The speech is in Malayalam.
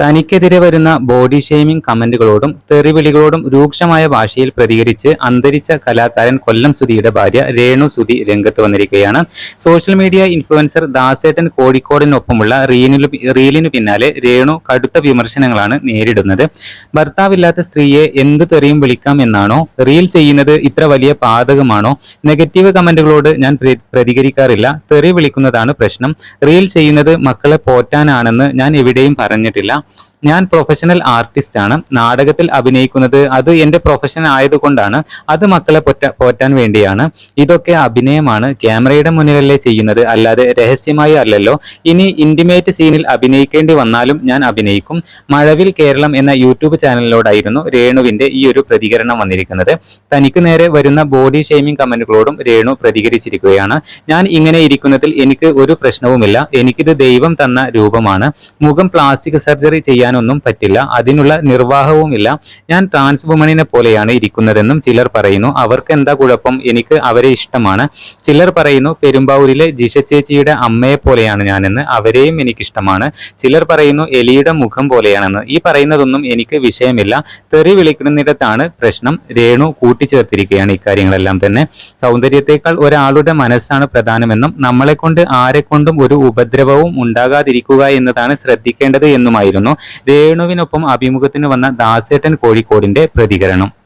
തനിക്കെതിരെ വരുന്ന ബോഡി ഷെയ്മിംഗ് കമന്റുകളോടും തെറിവിളികളോടും രൂക്ഷമായ ഭാഷയിൽ പ്രതികരിച്ച് അന്തരിച്ച കലാകാരൻ കൊല്ലം സുധിയുടെ ഭാര്യ രേണു സുധി രംഗത്ത് വന്നിരിക്കുകയാണ്. സോഷ്യൽ മീഡിയ ഇൻഫ്ലുവൻസർ ദാസേട്ടൻ കോഴിക്കോടിനൊപ്പമുള്ള റീലിനു റീലിനു പിന്നാലെ രേണു കടുത്ത വിമർശനങ്ങളാണ് നേരിടുന്നത്. ഭർത്താവില്ലാത്ത സ്ത്രീയെ എന്തു തെറിയും വിളിക്കാം എന്നാണോ? റീൽ ചെയ്യുന്നത് ഇത്ര വലിയ പാതകമാണോ? നെഗറ്റീവ് കമന്റുകളോട് ഞാൻ പ്രതികരിക്കാറില്ല. തെറി വിളിക്കുന്നതാണ് പ്രശ്നം. റീൽ ചെയ്യുന്നത് മക്കളെ പോറ്റാനാണെന്ന് ഞാൻ എവിടെയും പറഞ്ഞിട്ടില്ല. ഞാൻ പ്രൊഫഷണൽ ആർട്ടിസ്റ്റ് ആണ്. നാടകത്തിൽ അഭിനയിക്കുന്നത് അത് എന്റെ പ്രൊഫഷൻ ആയതുകൊണ്ടാണ്. അത് മക്കളെ പൊറ്റ പോറ്റാൻ വേണ്ടിയാണ്. ഇതൊക്കെ അഭിനയമാണ്. ക്യാമറയുടെ മുന്നിലല്ലേ ചെയ്യുന്നത്. അല്ലാതെ രഹസ്യമായി അല്ലല്ലോ. ഇനി ഇന്റിമേറ്റ് സീനിൽ അഭിനയിക്കേണ്ടി വന്നാലും ഞാൻ അഭിനയിക്കും. മഴവിൽ കേരളം എന്ന യൂട്യൂബ് ചാനലിനോടായിരുന്നു രേണുവിന്റെ ഈ ഒരു പ്രതികരണം വന്നിരിക്കുന്നത്. തനിക്ക് നേരെ വരുന്ന ബോഡി ഷെയ്മിംഗ് കമന്റുകളോടും രേണു പ്രതികരിച്ചിരിക്കുകയാണ്. ഞാൻ ഇങ്ങനെ ഇരിക്കുന്നതിൽ എനിക്ക് ഒരു പ്രശ്നവുമില്ല. എനിക്കിത് ദൈവം തന്ന രൂപമാണ്. മുഖം പ്ലാസ്റ്റിക് സർജറി ചെയ്യാനൊന്നും പറ്റില്ല അതിനുള്ള നിർവാഹവുമില്ല. ഞാൻ ട്രാൻസ് വുമണിനെ പോലെയാണ് ഇരിക്കുന്നതെന്നും ചിലർ പറയുന്നു. അവർക്ക് എന്താ കുഴപ്പം? എനിക്ക് അവരെ ഇഷ്ടമാണ്. ചിലർ പറയുന്നു പെരുമ്പാവൂരിലെ ജിഷ ചേച്ചിയുടെ അമ്മയെ പോലെയാണ് ഞാനെന്ന്. അവരെയും എനിക്കിഷ്ടമാണ്. ചിലർ പറയുന്നു എലിയുടെ മുഖം പോലെയാണെന്ന്. ഈ പറയുന്നതൊന്നും എനിക്ക് വിഷയമില്ല. തെറി വിളിക്കുന്നിടത്താണ് പ്രശ്നം. രേണു കൂട്ടിച്ചേർത്തിരിക്കുകയാണ് ഇക്കാര്യങ്ങളെല്ലാം തന്നെ. സൗന്ദര്യത്തെക്കാൾ ഒരാളുടെ മനസ്സാണ് പ്രധാനമെന്നും നമ്മളെ കൊണ്ട് ആരെക്കൊണ്ടും ഒരു ഉപദ്രവവും ഉണ്ടാകാതിരിക്കുക എന്നതാണ് ശ്രദ്ധിക്കേണ്ടത് എന്നുമായിരുന്നു. രേണുവിനൊപ്പം അഭിമുഖത്തിന് വന്ന ദാസേട്ടൻ കോഴിക്കോടിന്റെ പ്രതികരണം.